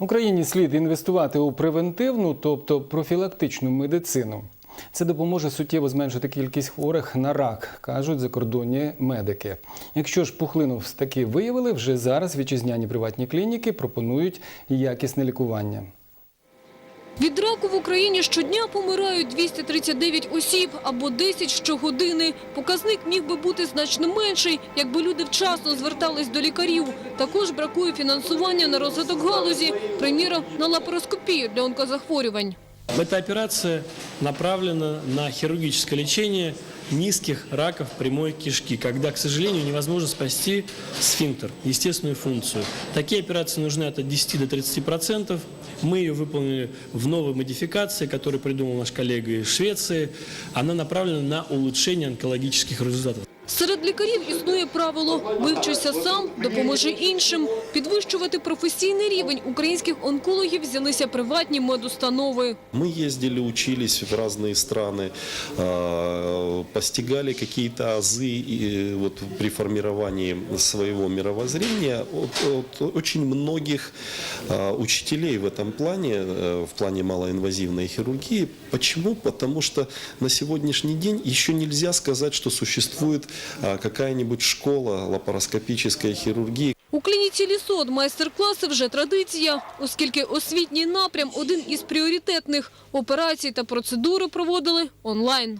Україні слід інвестувати у превентивну, тобто профілактичну медицину. Це допоможе суттєво зменшити кількість хворих на рак, кажуть закордонні медики. Якщо ж пухлину таки виявили, вже зараз вітчизняні приватні клініки пропонують якісне лікування. Від раку в Україні щодня помирають 239 осіб або 10 щогодини. Показник міг би бути значно менший, якби люди вчасно звертались до лікарів. Також бракує фінансування на розвиток галузі, приміром на лапароскопію для онкозахворювань. Эта операция направлена на хирургическое лечение низких раков прямой кишки, когда, к сожалению, невозможно спасти сфинктер, естественную функцию. Такие операции нужны от 10 до 30 процентов. Мы ее выполнили в новой модификации, которую придумал наш коллега из Швеции. Она направлена на улучшение онкологических результатов. Серед лікарів існує правило «вивчися сам, допоможи іншим». Підвищувати професійний рівень українських онкологів взялися приватні медустанови. Мы ездили, учились в разные страны, э, постигали какие-то азы и, вот, при формировании своего мировоззрения от, от очень многих э, учителей в этом плане, э, в плане малоинвазивной хирургии. Почему? Потому что на сегодняшний день еще нельзя сказать, что существует э, какая-нибудь школа лапароскопической хирургии, У клініці «Лісод» майстер-класи вже традиція, оскільки освітній напрям – один із пріоритетних. Операції та процедури проводили онлайн.